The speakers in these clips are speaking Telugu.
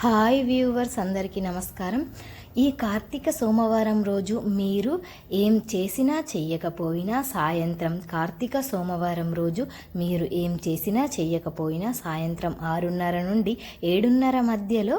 హాయ్ వ్యూవర్స్ అందరికీ నమస్కారం. ఈ కార్తీక సోమవారం రోజు మీరు ఏం చేసినా చెయ్యకపోయినా సాయంత్రం కార్తీక సోమవారం రోజు మీరు ఏం చేసినా చెయ్యకపోయినా సాయంత్రం ఆరున్నర నుండి ఏడున్నర మధ్యలో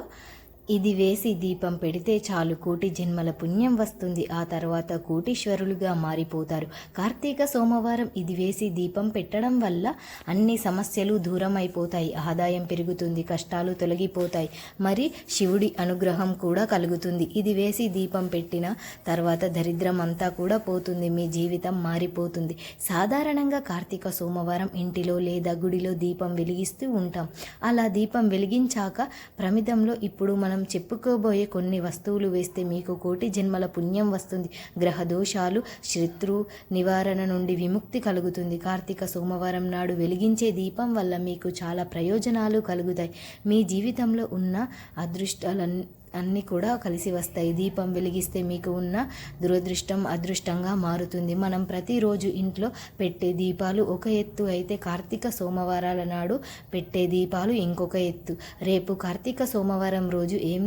ఇది వేసి దీపం పెడితే చాలు కోటి జన్మల పుణ్యం వస్తుంది. ఆ తర్వాత కోటీశ్వరులుగా మారిపోతారు. కార్తీక సోమవారం ఇది వేసి దీపం పెట్టడం వల్ల అన్ని సమస్యలు దూరం అయిపోతాయి ఆదాయం పెరుగుతుంది కష్టాలు తొలగిపోతాయి. మరి శివుడి అనుగ్రహం కూడా కలుగుతుంది. ఇది వేసి దీపం పెట్టిన తర్వాత దరిద్రం అంతా కూడా పోతుంది. మీ జీవితం మారిపోతుంది. సాధారణంగా కార్తీక సోమవారం ఇంటిలో లేదా గుడిలో దీపం వెలిగిస్తూ ఉంటాం. అలా దీపం వెలిగించాక ప్రమిదంలో ఇప్పుడు మనం మనం చెప్పుకోబోయే కొన్ని వస్తువులు వేస్తే మీకు కోటి జన్మల పుణ్యం వస్తుంది. గ్రహ దోషాలు శత్రు నివారణ నుండి విముక్తి కలుగుతుంది. కార్తీక సోమవారం నాడు వెలిగించే దీపం వల్ల మీకు చాలా ప్రయోజనాలు కలుగుతాయి. మీ జీవితంలో ఉన్న అదృష్టాలన్నీ అన్నీ కూడా కలిసి వస్తాయి. దీపం వెలిగిస్తే మీకు ఉన్న దురదృష్టం అదృష్టంగా మారుతుంది. మనం ప్రతిరోజు ఇంట్లో పెట్టే దీపాలు ఒక ఎత్తు అయితే కార్తీక సోమవారాల నాడు పెట్టే దీపాలు ఇంకొక ఎత్తు. రేపు కార్తీక సోమవారం రోజు ఏం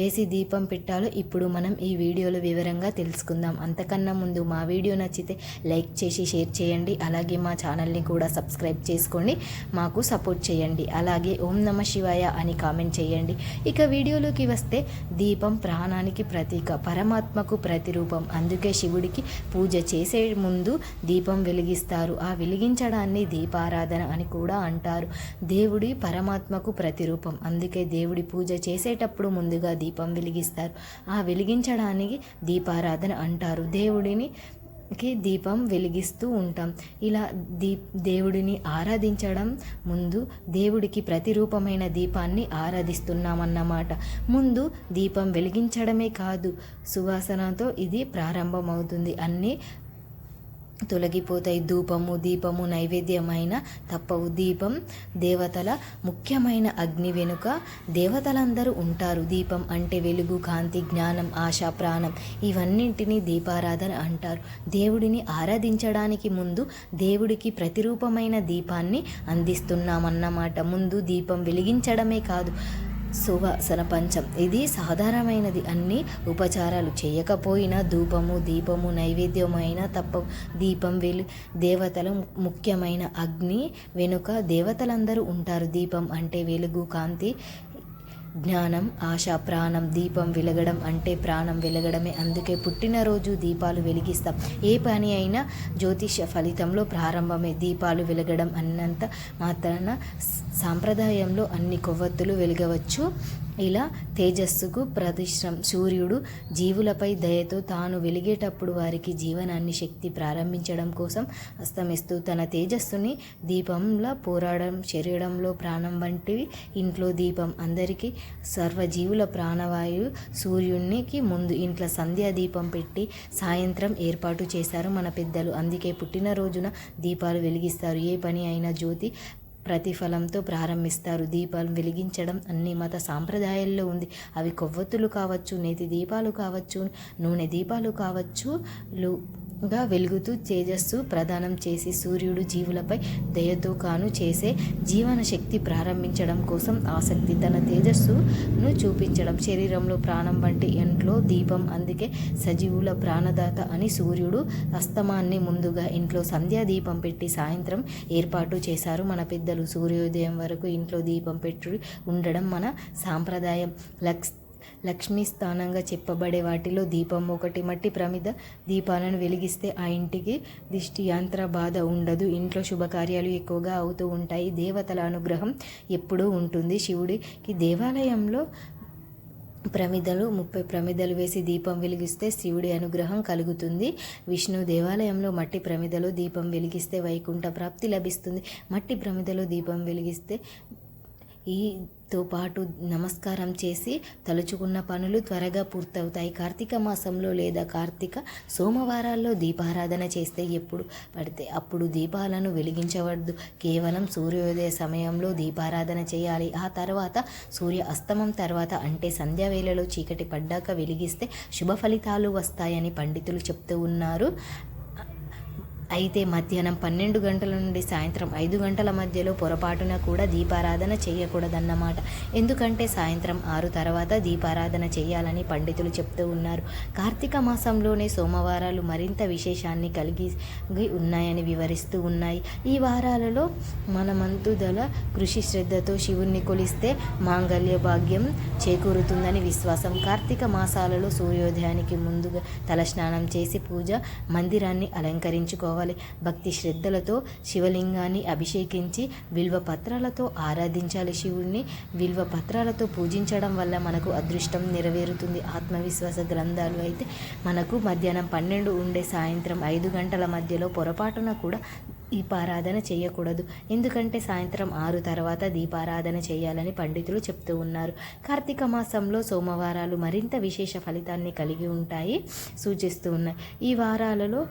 వేసి దీపం పెట్టాలో ఇప్పుడు మనం ఈ వీడియోలో వివరంగా తెలుసుకుందాం. అంతకన్నా ముందు మా వీడియో నచ్చితే లైక్ చేసి షేర్ చేయండి. అలాగే మా ఛానల్ని కూడా సబ్స్క్రైబ్ చేసుకోండి. మాకు సపోర్ట్ చేయండి. అలాగే ఓం నమ శివాయ అని కామెంట్ చేయండి. ఇక వీడియోలోకి వస్తే దీపం ప్రాణానికి ప్రతీక పరమాత్మకు ప్రతిరూపం. అందుకే శివుడికి పూజ చేసే ముందు దీపం వెలిగిస్తారు. ఆ వెలిగించడాన్ని దీపారాధన అని కూడా అంటారు. దేవుడి పరమాత్మకు ప్రతిరూపం. అందుకే దేవుడి పూజ చేసేటప్పుడు ముందుగా దీపం వెలిగిస్తారు. ఆ వెలిగించడానికి దీపారాధన అంటారు. దేవుడిని కి దీపం వెలిగిస్తూ ఉంటాం. ఇలా దీ దేవుడిని ఆరాధించడం ముందు దేవుడికి ప్రతిరూపమైన దీపాన్ని ఆరాధిస్తున్నామన్నమాట. ముందు దీపం వెలిగించడమే కాదు సువాసనతో ఇది ప్రారంభమవుతుంది. అన్నీ తొలగిపోతాయి. ధూపము దీపము నైవేద్యమైన తప్పవు. దీపం దేవతల ముఖ్యమైన అగ్ని వెనుక దేవతలందరూ ఉంటారు. దీపం అంటే వెలుగు కాంతి జ్ఞానం ఆశ ప్రాణం. ఇవన్నింటినీ దీపారాధన అంటారు. దేవుడిని ఆరాధించడానికి ముందు దేవుడికి ప్రతిరూపమైన దీపాన్ని అందిస్తున్నామన్నమాట. ముందు దీపం వెలిగించడమే కాదు సువాసన పంచం ఇది సాధారణమైనది. అన్ని ఉపచారాలు చేయకపోయినా ధూపము దీపము నైవేద్యమైన తప్ప దీపం వెలు దేవతల ముఖ్యమైన అగ్ని వెనుక దేవతలందరూ ఉంటారు. దీపం అంటే వెలుగు కాంతి జ్ఞానం ఆశ ప్రాణం దీపం వెలగడం అంటే ప్రాణం వెలగడమే. అందుకే పుట్టినరోజు దీపాలు వెలిగిస్తాం. ఏ పని అయినా జ్యోతిష ఫలితంలో ప్రారంభమే. దీపాలు వెలగడం అన్నంత మాత్రాన సాంప్రదాయంలో అన్ని కొవ్వొత్తులు వెలగవచ్చు. ఇలా తేజస్సుకు ప్రతిష్టం. సూర్యుడు జీవులపై దయతో తాను వెలిగేటప్పుడు వారికి జీవనాన్ని శక్తి ప్రారంభించడం కోసం అస్తమిస్తూ తన తేజస్సుని దీపంలా పోరాడడం శరీరంలో ప్రాణం వంటివి ఇంట్లో దీపం అందరికీ సర్వజీవుల ప్రాణవాయువు సూర్యునికి ముందు ఇంట్లో సంధ్యా దీపం పెట్టి సాయంత్రం ఏర్పాటు చేశారు మన పెద్దలు. అందుకే పుట్టినరోజున దీపాలు వెలిగిస్తారు. ఏ పని అయినా జ్యోతి ప్రతిఫలంతో ప్రారంభిస్తారు. దీపాలు వెలిగించడం అన్ని మత సాంప్రదాయాల్లో ఉంది. అవి కొవ్వొత్తులు కావచ్చు నేతి దీపాలు కావచ్చు నూనె దీపాలు కావచ్చు గా వెలుగుతూ తేజస్సు ప్రదానం చేసి సూర్యుడు జీవులపై దయతో కాను చేసే జీవన శక్తి ప్రారంభించడం కోసం ఆసక్తి తన తేజస్సును చూపించడం. శరీరంలో ప్రాణం వంటి ఇంట్లో దీపం అందుకే సజీవుల ప్రాణదాత అని సూర్యుడు అస్తమాన్ని ముందుగా ఇంట్లో సంధ్యా దీపం పెట్టి సాయంత్రం ఏర్పాటు చేశారు. మన పెద్దలు సూర్యోదయం వరకు ఇంట్లో దీపం పెట్టి ఉండడం మన సాంప్రదాయం. లక్స్ లక్ష్మీ స్థానంగా చెప్పబడే వాటిలో దీపం ఒకటి. మట్టి ప్రమిద దీపాలను వెలిగిస్తే ఆ ఇంటికి దిష్టి యాంత్ర బాధ ఉండదు. ఇంట్లో శుభకార్యాలు ఎక్కువగా అవుతూ ఉంటాయి. దేవతల అనుగ్రహం ఎప్పుడూ ఉంటుంది. శివుడికి దేవాలయంలో ప్రమిదలు ముప్పై ప్రమిదలు వేసి దీపం వెలిగిస్తే శివుడి అనుగ్రహం కలుగుతుంది. విష్ణు దేవాలయంలో మట్టి ప్రమిదలో దీపం వెలిగిస్తే వైకుంఠ ప్రాప్తి లభిస్తుంది. మట్టి ప్రమిదలో దీపం వెలిగిస్తే ఈ తో పాటు నమస్కారం చేసి తలుచుకున్న పనులు త్వరగా పూర్తవుతాయి. కార్తీక మాసంలో లేదా కార్తీక సోమవారాల్లో దీపారాధన చేస్తే ఎప్పుడు పడితే అప్పుడు దీపాలను వెలిగించవద్దు. కేవలం సూర్యోదయ సమయంలో దీపారాధన చేయాలి. ఆ తర్వాత సూర్య అస్తమం తర్వాత అంటే సంధ్యా వేళలో చీకటి పడ్డాక వెలిగిస్తే శుభ ఫలితాలు వస్తాయని పండితులు చెప్తూ ఉన్నారు. అయితే మధ్యాహ్నం పన్నెండు గంటల నుండి సాయంత్రం ఐదు గంటల మధ్యలో పొరపాటున కూడా దీపారాధన చేయకూడదన్నమాట. ఎందుకంటే సాయంత్రం ఆరు తర్వాత దీపారాధన చేయాలని పండితులు చెప్తూ ఉన్నారు. కార్తీక మాసంలోనే సోమవారాలు మరింత విశేషాన్ని కలిగి ఉన్నాయని వివరిస్తూ ఉన్నాయి. ఈ వారాలలో మనమంతుదల కృషి శ్రద్ధతో శివుణ్ణి కొలిస్తే మాంగళ్య భాగ్యం చేకూరుతుందని విశ్వాసం. కార్తీక మాసాలలో సూర్యోదయానికి ముందుగా తలస్నానం చేసి పూజ మందిరాన్ని అలంకరించుకోవాలి. భక్తి శ్రద్ధలతో శివలింగాన్ని అభిషేకించి విల్వ పత్రాలతో ఆరాధించాలి శివుణ్ణి. విల్వ పత్రాలతో పూజించడం వల్ల మనకు అదృష్టం నెరవేరుతుంది. ఆత్మవిశ్వాస గ్రంథాలు అయితే మనకు మధ్యాహ్నం పన్నెండు ఉండే సాయంత్రం ఐదు గంటల మధ్యలో పొరపాటున కూడా దీపారాధన చేయకూడదు. ఎందుకంటే సాయంత్రం ఆరు తర్వాత దీపారాధన చేయాలని పండితులు చెప్తూ ఉన్నారు. కార్తీక మాసంలో సోమవారాలు మరింత విశేష ఫలితాన్ని కలిగి ఉంటాయి సూచిస్తూ ఉన్నాయి. ఈ వారాలలో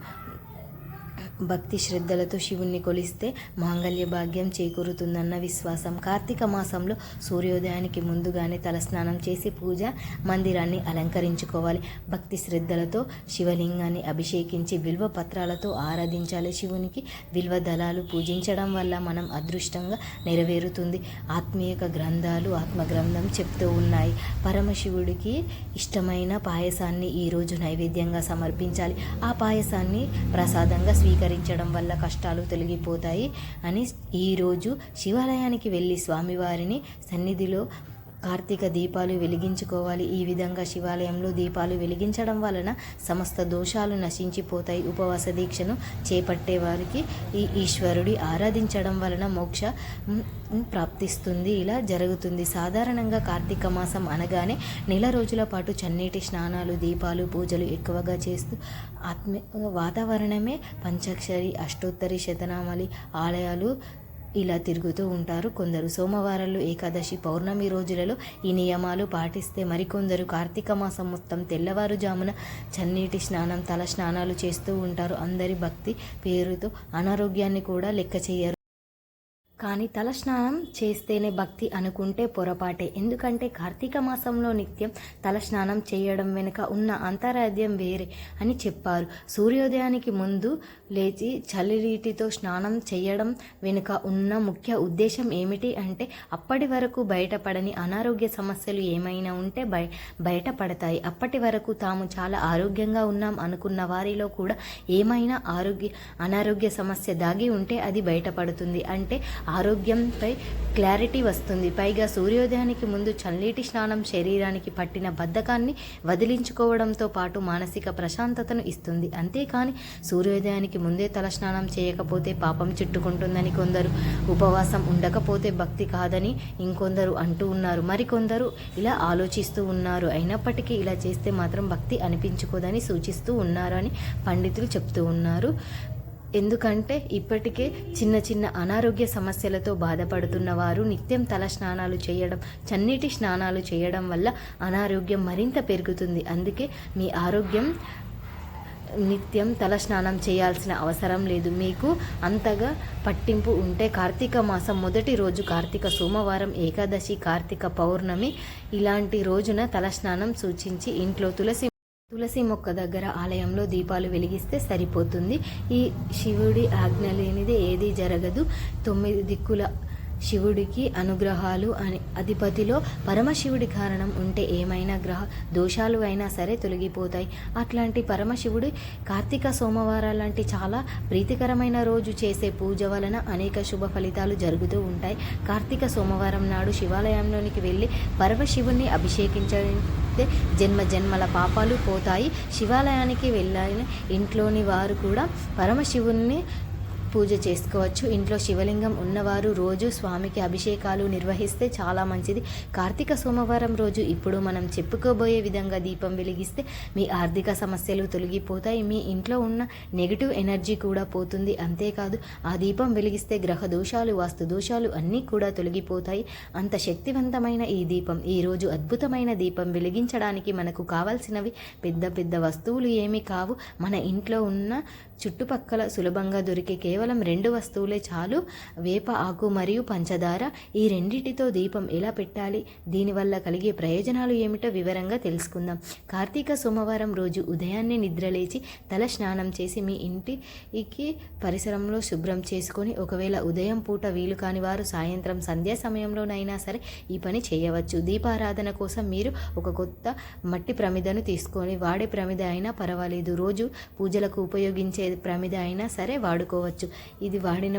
భక్తి శ్రద్ధలతో శివుణ్ణి కొలిస్తే మాంగళ్య భాగ్యం చేకూరుతుందన్న విశ్వాసం. కార్తీక మాసంలో సూర్యోదయానికి ముందుగానే తలస్నానం చేసి పూజ మందిరాన్ని అలంకరించుకోవాలి. భక్తి శ్రద్ధలతో శివలింగాన్ని అభిషేకించి బిల్వ పత్రాలతో ఆరాధించాలి. శివునికి బిల్వ దళాలు పూజించడం వల్ల మనం అదృష్టంగా నెరవేరుతుంది. ఆత్మీయక గ్రంథాలు ఆత్మగ్రంథం చెప్తూ ఉన్నాయి. పరమశివుడికి ఇష్టమైన పాయసాన్ని ఈరోజు నైవేద్యంగా సమర్పించాలి. ఆ పాయసాన్ని ప్రసాదంగా స్వీకరించడం వల్ల కష్టాలు తొలగిపోతాయి అని ఈరోజు శివాలయానికి వెళ్ళి స్వామివారిని సన్నిధిలో కార్తీక దీపాలు వెలిగించుకోవాలి. ఈ విధంగా శివాలయంలో దీపాలు వెలిగించడం వలన సమస్త దోషాలు నశించిపోతాయి. ఉపవాస దీక్షను చేపట్టే వారికి ఈ ఈశ్వరుడి ఆరాధించడం వలన మోక్ష ప్రాప్తిస్తుంది. ఇలా జరుగుతుంది. సాధారణంగా కార్తీక మాసం అనగానే నెల రోజుల పాటు చన్నీటి స్నానాలు దీపాలు పూజలు ఎక్కువగా చేస్తూ ఆత్మ వాతావరణమే పంచాక్షరి అష్టోత్తరి శతనామలి ఆలయాలు ఇలా తిరుగుతూ ఉంటారు. కొందరు సోమవారాలు ఏకాదశి పౌర్ణమి రోజులలో ఈ నియమాలు పాటిస్తే మరికొందరు కార్తీక మాసం మొత్తం తెల్లవారుజామున చన్నీటి స్నానం తల స్నానాలు చేస్తూ ఉంటారు. అందరి భక్తి పేరుతో అనారోగ్యాన్ని కూడా లెక్క చేయరు. కానీ తలస్నానం చేస్తేనే భక్తి అనుకుంటే పొరపాటే. ఎందుకంటే కార్తీక మాసంలో నిత్యం తలస్నానం చేయడం వెనుక ఉన్న అంతరాధ్యం వేరే అని చెప్పారు. సూర్యోదయానికి ముందు లేచి చలినీటితో స్నానం చేయడం వెనుక ఉన్న ముఖ్య ఉద్దేశం ఏమిటి అంటే అప్పటి వరకు బయటపడని అనారోగ్య సమస్యలు ఏమైనా ఉంటే బయ బయటపడతాయి. అప్పటి వరకు తాము చాలా ఆరోగ్యంగా ఉన్నాం అనుకున్న వారిలో కూడా ఏమైనా ఆరోగ్య అనారోగ్య సమస్య దాగి ఉంటే అది బయటపడుతుంది. అంటే ఆరోగ్యంపై క్లారిటీ వస్తుంది. పైగా సూర్యోదయానికి ముందు చల్లటి స్నానం శరీరానికి పట్టిన బద్ధకాన్ని వదిలించుకోవడంతో పాటు మానసిక ప్రశాంతతను ఇస్తుంది. అంతేకాని సూర్యోదయానికి ముందే తల స్నానం చేయకపోతే పాపం చుట్టుకుంటుందని కొందరు ఉపవాసం ఉండకపోతే భక్తి కాదని ఇంకొందరు అంటూ ఉన్నారు. మరికొందరు ఇలా ఆలోచిస్తూ ఉన్నారు. అయినప్పటికీ ఇలా చేస్తే మాత్రం భక్తి అనిపించుకోదని సూచిస్తూ ఉన్నారు అని పండితులు చెప్తూ ఉన్నారు. ఎందుకంటే ఇప్పటికే చిన్న చిన్న అనారోగ్య సమస్యలతో బాధపడుతున్న వారు నిత్యం తల స్నానాలు చేయడం చన్నీటి స్నానాలు చేయడం వల్ల అనారోగ్యం మరింత పెరుగుతుంది. అందుకే మీ ఆరోగ్యం నిత్యం తల స్నానం చేయాల్సిన అవసరం లేదు. మీకు అంతగా పట్టింపు ఉంటే కార్తీక మాసం మొదటి రోజు కార్తీక సోమవారం ఏకాదశి కార్తీక పౌర్ణమి ఇలాంటి రోజున తల స్నానం సూచించి ఇంట్లో తులసి తులసి మొక్క దగ్గర ఆలయంలో దీపాలు వెలిగిస్తే సరిపోతుంది. ఈ శివుడి ఆజ్ఞ లేనిదే ఏదీ జరగదు. తొమ్మిది దిక్కుల శివుడికి అనుగ్రహాలు అని అధిపతిలో పరమశివుడి కారణం ఉంటే ఏమైనా గ్రహ దోషాలు అయినా సరే తొలగిపోతాయి. అట్లాంటి పరమశివుడి కార్తీక సోమవారం లాంటి చాలా ప్రీతికరమైన రోజు చేసే పూజ వలన అనేక శుభ ఫలితాలు జరుగుతూ ఉంటాయి. కార్తీక సోమవారం నాడు శివాలయంలోనికి వెళ్ళి పరమశివుణ్ణి అభిషేకించే జన్మ జన్మల పాపాలు పోతాయి. శివాలయానికి వెళ్ళిన ఇంట్లోని వారు కూడా పరమశివుణ్ణి పూజ చేసుకోవచ్చు. ఇంట్లో శివలింగం ఉన్నవారు రోజు స్వామికి అభిషేకాలు నిర్వహిస్తే చాలా మంచిది. కార్తీక సోమవారం రోజు ఇప్పుడు మనం చెప్పుకోబోయే విధంగా దీపం వెలిగిస్తే మీ ఆర్థిక సమస్యలు తొలగిపోతాయి. మీ ఇంట్లో ఉన్న నెగిటివ్ ఎనర్జీ కూడా పోతుంది. అంతేకాదు ఆ దీపం వెలిగిస్తే గ్రహ దోషాలు వాస్తు దోషాలు అన్నీ కూడా తొలగిపోతాయి. అంత శక్తివంతమైన ఈ దీపం ఈ రోజు అద్భుతమైన దీపం వెలిగించడానికి మనకు కావాల్సినవి పెద్ద పెద్ద వస్తువులు ఏమీ కావు. మన ఇంట్లో ఉన్న చుట్టుపక్కల సులభంగా దొరికే కేవలం కేవలం రెండు వస్తువులే చాలు. వేప ఆకు మరియు పంచదార ఈ రెండింటితో దీపం ఎలా పెట్టాలి? దీనివల్ల కలిగే ప్రయోజనాలు ఏమిటో వివరంగా తెలుసుకుందాం. కార్తీక సోమవారం రోజు ఉదయాన్నే నిద్రలేచి తల స్నానం చేసి మీ ఇంటికి పరిసరంలో శుభ్రం చేసుకొని ఒకవేళ ఉదయం పూట వీలు కాని వారు సాయంత్రం సంధ్యా సమయంలోనైనా సరే ఈ పని చేయవచ్చు. దీపారాధన కోసం మీరు ఒక కొత్త మట్టి ప్రమిదను తీసుకొని వాడే ప్రమిద అయినా పర్వాలేదు. రోజు పూజలకు ఉపయోగించే ప్రమిద అయినా సరే వాడుకోవచ్చు. ఇది వాడిన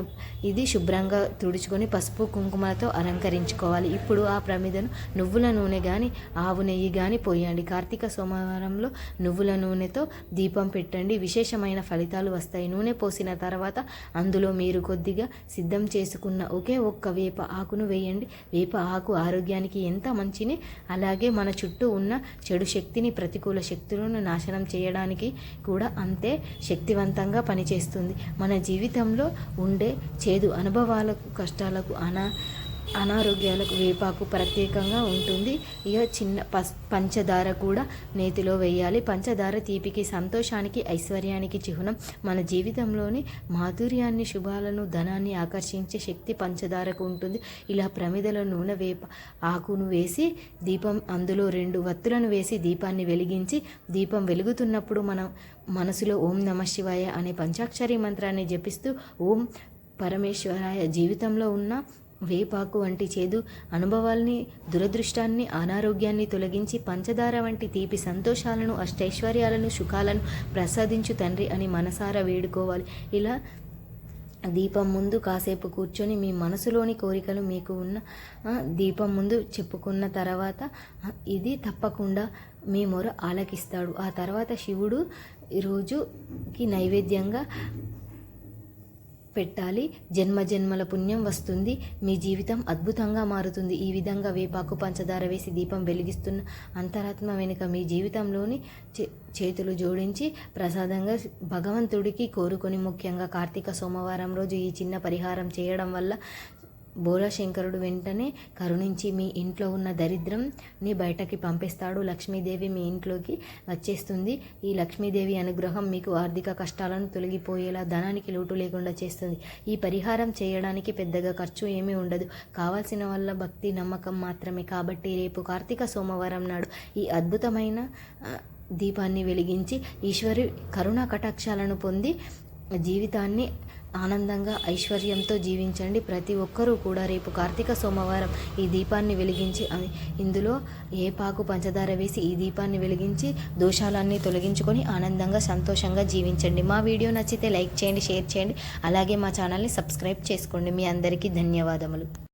ఇది శుభ్రంగా తుడుచుకొని పసుపు కుంకుమలతో అలంకరించుకోవాలి. ఇప్పుడు ఆ ప్రమిదను నువ్వుల నూనె కానీ ఆవు నెయ్యి కానీ పోయండి. కార్తీక సోమవారంలో నువ్వుల నూనెతో దీపం పెట్టండి. విశేషమైన ఫలితాలు వస్తాయి. నూనె పోసిన తర్వాత అందులో మీరు కొద్దిగా సిద్ధం చేసుకున్న ఒకే ఒక్క వేప ఆకును వేయండి. వేప ఆకు ఆరోగ్యానికి ఎంత మంచిని అలాగే మన చుట్టూ ఉన్న చెడు శక్తిని ప్రతికూల శక్తులను నాశనం చేయడానికి కూడా అంతే శక్తివంతంగా పనిచేస్తుంది. మన జీవితం జీవితంలో ఉండే చేదు అనుభవాలకు కష్టాలకు అనా అనారోగ్యాలకు వేపాకు ప్రత్యేకంగా ఉంటుంది. ఇక చిన్న పస్ పంచదార కూడా నేతిలో వేయాలి. పంచదార తీపికి సంతోషానికి ఐశ్వర్యానికి చిహ్నం. మన జీవితంలోని మాధుర్యాన్ని శుభాలను ధనాన్ని ఆకర్షించే శక్తి పంచదారకు ఉంటుంది. ఇలా ప్రమిదల నూనె వేప ఆకును వేసి దీపం అందులో రెండు వత్తులను వేసి దీపాన్ని వెలిగించి దీపం వెలుగుతున్నప్పుడు మనం మనసులో ఓం నమ శివాయ అనే పంచాక్షరి మంత్రాన్ని జపిస్తూ ఓం పరమేశ్వరాయ జీవితంలో ఉన్న వేపాకు వంటి చేదు అనుభవాల్ని దురదృష్టాన్ని అనారోగ్యాన్ని తొలగించి పంచదార వంటి తీపి సంతోషాలను అష్టైశ్వర్యాలను సుఖాలను ప్రసాదించు తండ్రి అని మనసారా వేడుకోవాలి. ఇలా దీపం ముందు కాసేపు కూర్చొని మీ మనసులోని కోరికలు మీకు ఉన్న దీపం ముందు చెప్పుకున్న తర్వాత ఇది తప్పకుండా మీ మొర ఆలకిస్తాడు. ఆ తర్వాత శివుడు ఈరోజుకి నైవేద్యంగా పెట్టాలి. జన్మ జన్మల పుణ్యం వస్తుంది. మీ జీవితం అద్భుతంగా మారుతుంది. ఈ విధంగా వేపాకు పంచదార వేసి దీపం వెలిగిస్తున్న అంతరాత్మ వెనుక మీ జీవితంలోని చేతులు జోడించి ప్రసాదంగా భగవంతుడికి కోరుకొని ముఖ్యంగా కార్తీక సోమవారం రోజు ఈ చిన్న పరిహారం చేయడం వల్ల బోలశంకరుడు వెంటనే కరుణించి మీ ఇంట్లో ఉన్న దరిద్రంని బయటకి పంపిస్తాడు. లక్ష్మీదేవి మీ ఇంట్లోకి వచ్చేస్తుంది. ఈ లక్ష్మీదేవి అనుగ్రహం మీకు ఆర్థిక కష్టాలను తొలగిపోయేలా ధనానికి లోటు లేకుండా చేస్తుంది. ఈ పరిహారం చేయడానికి పెద్దగా ఖర్చు ఏమీ ఉండదు. కావాల్సిన వల్ల భక్తి నమ్మకం మాత్రమే. కాబట్టి రేపు కార్తీక సోమవారం నాడు ఈ అద్భుతమైన దీపాన్ని వెలిగించి ఈశ్వరి కరుణా కటాక్షాలను పొంది జీవితాన్ని ఆనందంగా ఐశ్వర్యంతో జీవించండి. ప్రతి ఒక్కరూ కూడా రేపు కార్తీక సోమవారం ఈ దీపాన్ని వెలిగించి ఇందులో ఏ పాకు పంచదార వేసి ఈ దీపాన్ని వెలిగించి దోషాలన్నీ తొలగించుకొని ఆనందంగా సంతోషంగా జీవించండి. మా వీడియో నచ్చితే లైక్ చేయండి షేర్ చేయండి. అలాగే మా ఛానల్ని సబ్స్క్రైబ్ చేసుకోండి. మీ అందరికీ ధన్యవాదములు.